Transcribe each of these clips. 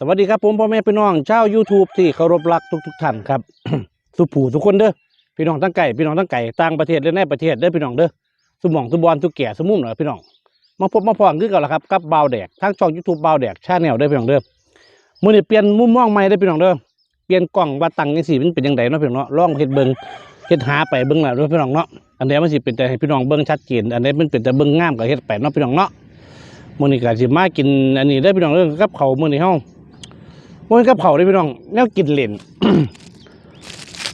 สวัสดีครับผมพ่อแม่พี่น้องชาว YouTube ที่เคารพรักทุกทุกๆท่านครับ สุผูทุกคนเด้อพี่น้องทั้งไก่พี่น้องทั้งไก่ต่างประเทศและในประเทศเด้อพี่น้องเด้อสมองสุบอลทุแก่สมุมเหรอพี่น้องมาพบมาพอกันคือกันและครับกับบาวแดกทางช่อง YouTube บ่าวแดกชาแนลเด้พี่น้องเด้อมื้อนี้เปลี่ยนมุมมองใหม่เด้พี่น้องเด้อเปลี่ยนกล้องว่าตังจังซี่มันเป็นจังไดเนาะพี่น้องเนาะลองเฮ็ดเบิงเฮ็ดหาไปเบิ่งล่ะเด้อพี่น้องเนาะอันใดมันสิเป็นแต่ให้พี่น้องเบิงชัดเจนอันใดมันเป็นแต่เบิ่งงามก็เฮ็ดไปดเนาะพี่น้องเนาะมือนี้ก็สิมากินอันนี้เด้พี่น้องเด้อกับเขามือนี้เฮา มันกับเขาได้พี่น้องแนวกินเหล่น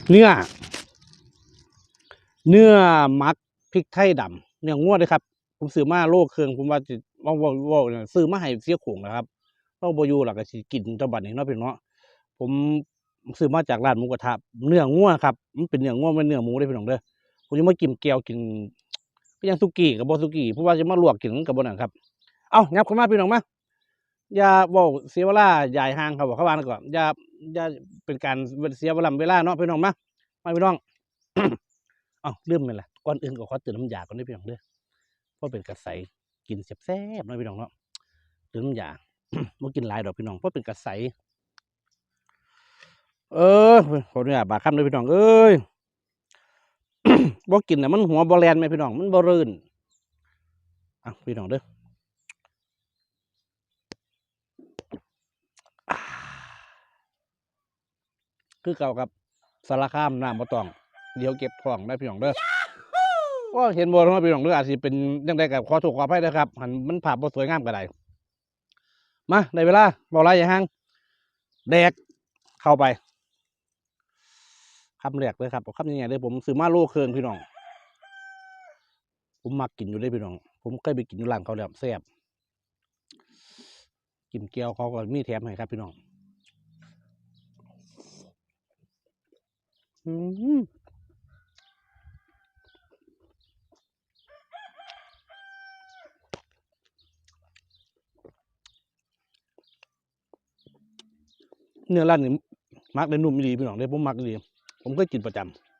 เนื้อ เนื้อมักพริกไทยดำเนื้องวดเลยครับ ผมซื้อมาโลเครื่องผมว่าจะว่าว่าว่าซื้อมาให้เสียขงนะครับเราบอยูหลักก็สิกินตะบัดนี้เนาะพี่น้องผมซื้อมาจากร้านหมูกระทะเนื้องัวครับมันเป็นเนื้องัวไม่เนื้อหมูได้พี่น้องเด้อผมจะมากินแก้วกินก็ยังสุกี้กับบอสุกี้เพราะว่าจะมาลวกกินกับบนั่นครับเอางับเข้ามาพี่น้องมา อย่าบอกเสียเวลาใหญ่ห่างเขาบอกเขาว่าก่อนอย่าอย่าเป็นการเสียเวลาเวลาเนาะพี่น้องมามาพี่น้องเอ้าลืมไปละก่อนอื่นก็ขอตือนน้ำยาก่อนเด้พี่น้องเด้อเพราะเป็นกระใสกินแซ่บๆเนะพี่น้องเนาะตือนน้ำยาบ่อกินหลายดอกพี่น้องเพราะเป็นกระใสเออขออนุญาตบาดคำเลยพี่น้องเอ้ยบ่กินน่ะมันหัวบ่แลนไหมพี่น้องมันบ่รื่นอะพี่น้องเด้อ คือเก่ากับสารคามน้ำบ่ต้อง เดี๋ยวเก็บท้องได้พี่น้องเด้อว่าเห็นบ่ว่าพี่น้องเด้ออาจสิเป็นยังไงกับขอถูกขออภัยเด้อครับหันมันภาพบ่สวยงามก็ได้มาได้เวลาบ่ไรอย่าห่างแดกเข้าไปคำแรกเลยครับเอาคำยังไงเลยผมซื้อมาโลเครื่องพี่น้อง ผมมักกินอยู่ได้พี่น้อง ผมเคยไปกินอยู่ร้านเขาแล้วแซ่บกินเกี๊ยวเขาก็มีแถมให้ครับพี่น้อง อืม เนื้อร้านนี่มักได้นุ่มดีพี่น้องได้ผมมักดี ผมก็กินประจำ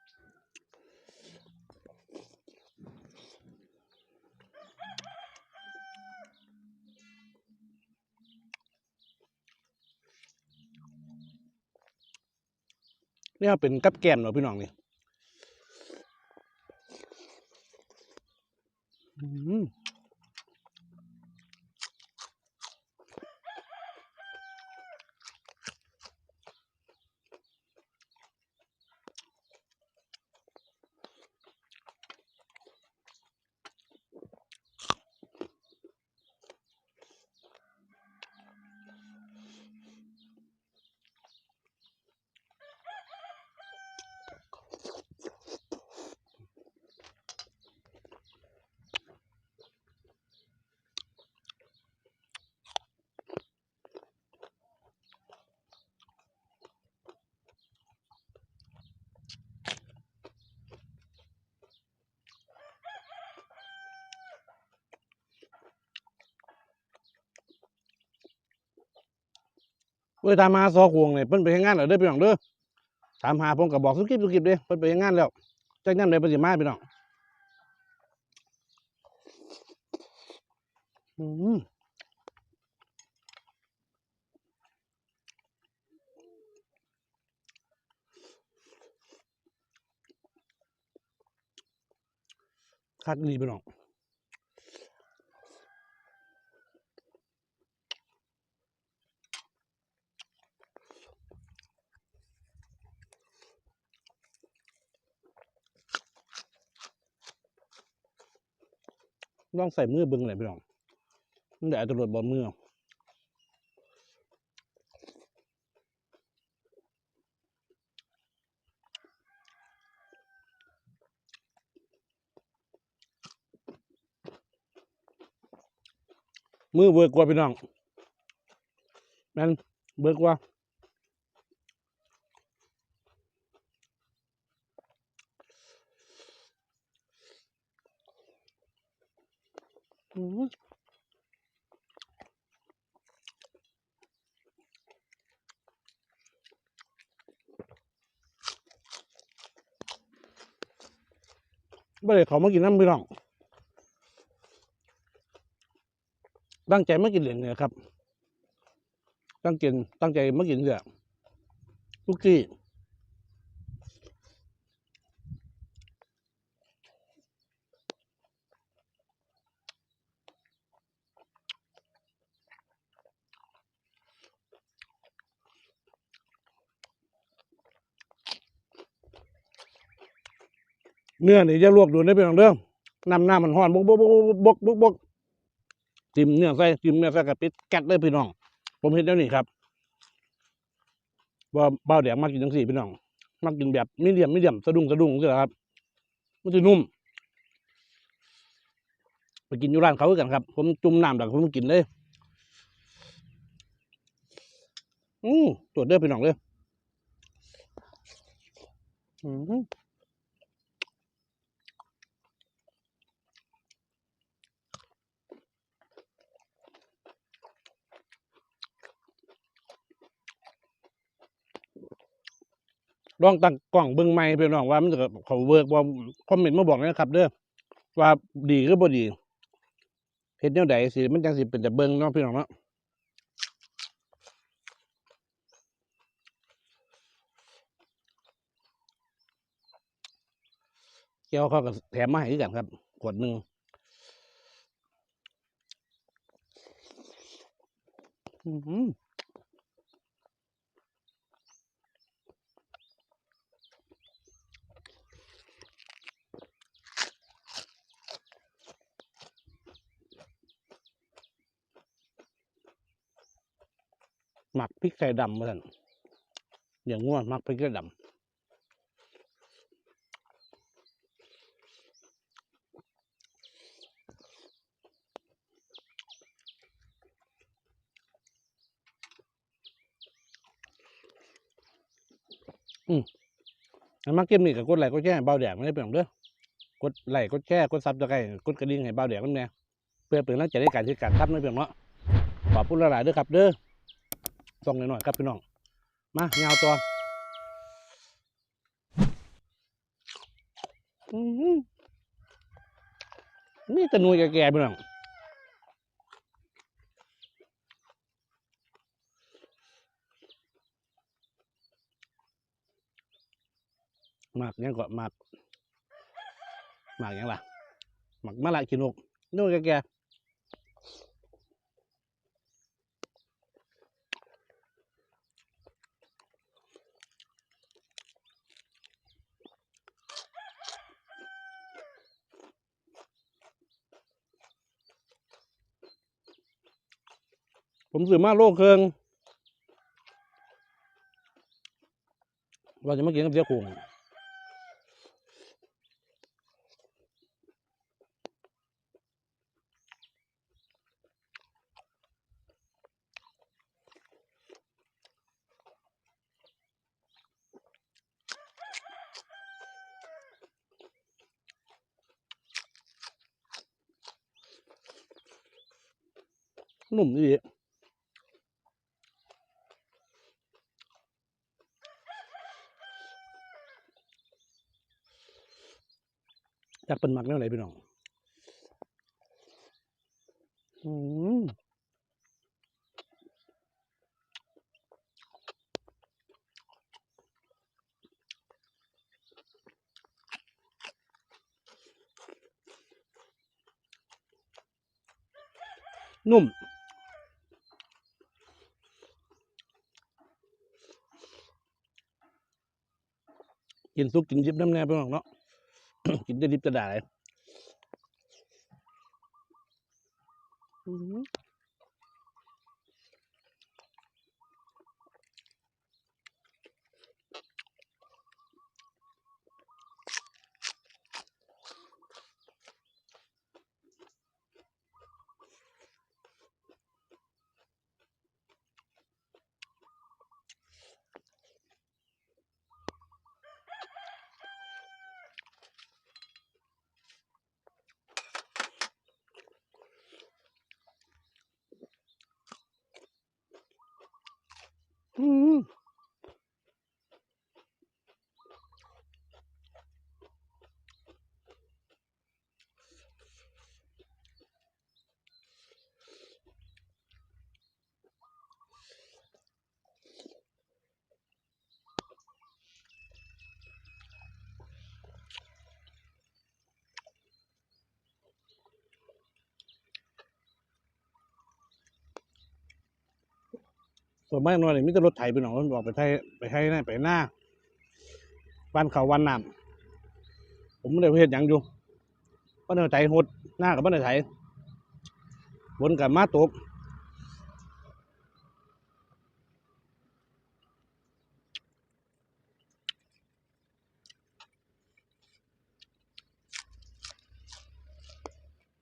เนี่ยเป็นกับแกมเนาะพี่น้องนี่อืม เว้ยตามาซอควงเนี่ยเพิ่นไปเฮ็ดงานแล้วเด้อพี่น้องเด้อถามหาผมก็บอกสุกิบสุกิบเด้เพิ่นไปเฮ็ดงานแล้วจักยามใดเพิ่นสิมาพี่น้องอืมคักดีพี่น้อง ลองใส่มือบิ้งหน่อยพี่น้องมันได้ตรวจบอมือมือเบิกกว่าพี่น้องแม่นเบิกกว่าอืม ไม่ได้เขามากินน้ำพี่น้องตั้งใจมากินเหรียญเนี่ยครับ ตั้งใจตั้งใจมากินเหรียญทุกที่ เนื้อนี่จะลวกดูได้เป็นของเรื่องน้ำหน้ำมันห้อนบกบกบกบกบกบกจิ้มเนื้อใส่จิ้มเนื้อใส่กับปิดแก๊สเลยพี่น้อง ผมเห็นแล้วนี่ครับว่าเบาแดงมากินจังสี่พี่น้องมากินแบบมีเดียมมีเดียมสะดุ้งสะดุ้งใช่ไหมครับมันจะนุ่มไปกินอยู่ร้านเขาคือกันครับ ผมจุ่มน้ำดักผมกินเลยอืมตรวจเด้อพี่น้องเลยอืม ลองตั้งกล้องเบิ้งไม้พี่น้องว่ามันจะเขาเวิร์กว่าคอมเมนต์มาบอกนะครับ เด้อว่าดีหรือบ่ดีเห็นแนวใดสิมันจังสิเป็นแต่เบิ้งเนาะพี่น้องเนาะเกี๊ยวเขาก็แถมมาให้กันครับขวดหนึ่งอื้อ หมักพริกไทยดำมาสั่นอย่างง่วนหมักพริกไทยดำอันมาเก็บนี่กับกดไหลกดแชร์ให้เบาแดกไม่ได้เปลี่ยนเด้อกดไหลกดแชร์กดซับจะไครกดกระดิ่งให้เบาแดกนั่นแน่เพื่อเป็นกำลังใจในการที่การทับไม่เปลี่ยนเนาะขอบคุณหลายๆเด้อครับเด้อ ส่องหน่อยๆครับพี่น้อง มาเงาตัวนี่ตะนุยแก่ๆพี่น้องหมากยังก็หมากหมากยังล่ะหมากมะละกินกนู่นแก่ ผมซื้อมาโลเครื่องเราจะมากินกับเจียวกุ้งนุ่มดี อยากเป็นหมักแนวไหนพี่น้องอืมนุ่ม กินซุปกินยิบน้ำแน่พี่น้องเนาะ กินได้ดิบจะได้ ส่วนมากน้อยนี่มีแต่รถไถไปหนองมันบอกไปไถไปไถหน้าไปหน้าบ้านเขาวันน้ำผมไม่ได้เฮ็ดหยังอยู่บ้านเนไถหดหน้ากับบ้านเนไถบนกับมาตก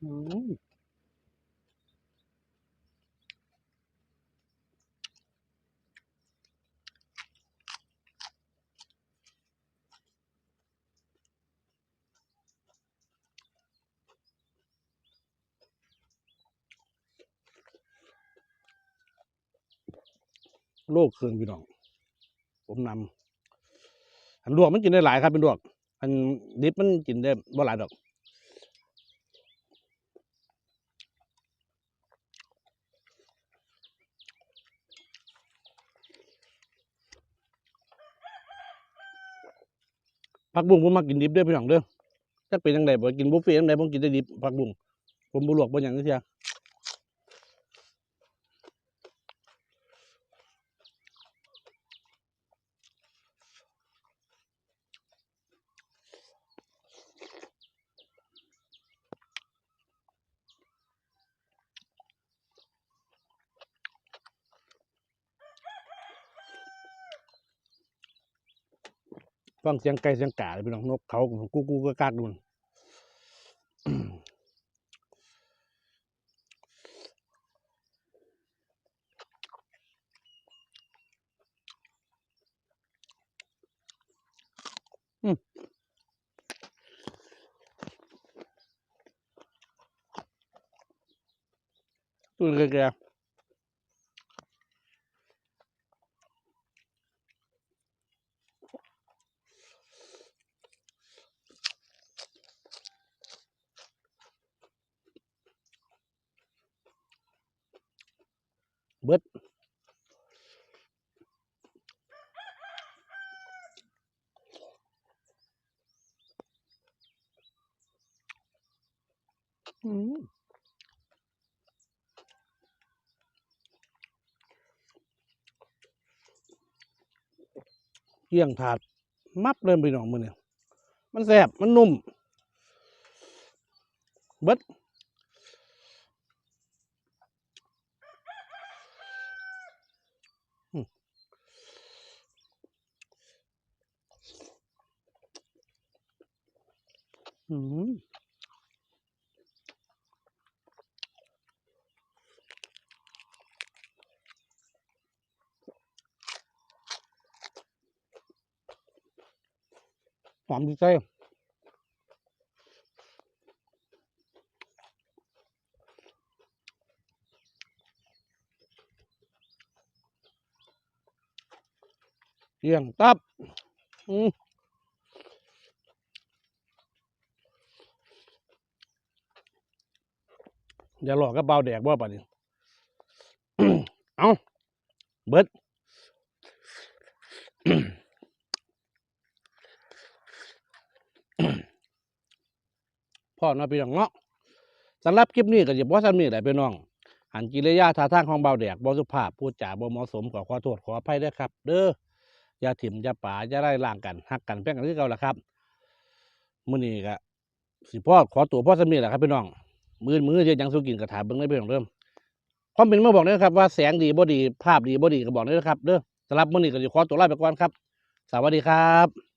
อืม โลกเครื่องพี่น้อง ผมนำอันลวกมันกินได้หลายครับเป็นลวก อันดิบมันกินได้บ่หลายดอกผักบุ้งผมมากินดิบด้อพี่น้องเด้อถ้าเป็นยังไงบ่กินบุฟเฟ่ยังไงผมกินได้ดิบผักบุ้งผมบ่ลวกบ่หยังจักเที่ย ฟังเสียงไก่เสียงกาเลยพี่น้องนกเขากูกูก็กากดูมันอืมตัวแก่ๆเบิด อืมเกี่ยงถาดมับเลยพี่น้องมือเนี่ยมันแซ่บมันนุ่มเบิดอืม อืมหอมดีใจเกี่ยงตับอืมอย่าหลอกกับเบาแดกว่าป่ะนี่ เอาเบิด พ่อเนาะพี่น้องเนาะสำหรับคลิปนี้ก็จะบ่ซ้ำนี่แหละพี่น้องหันกิริยาท่าทางของเบาแดกบ่สุภาพพูดจาบ่เหมาะสมก็ขอโทษขออภัยด้วยครับ เด้ออย่าถิ่มอย่าป่าอย่าไล่ล่างกันฮักกันแป้งกันคือเก่าละครับมื้อนี้ก็สิพ่อขอตัวพ่อซ้ำนี่แหละครับพี่น้อง มือมือเฮ็ดหยังสู้กินก็ถาเบิ่งได้พี่น้องเด้อคอมเมนต์มาบอกได้ครับว่าแสงดีบ่ดีภาพดีบ่ดีก็บอกได้นะครับเด้อสำหรับมื้อนี้ก็สิขอตัวลาไปก่อนครับ สวัสดีครับ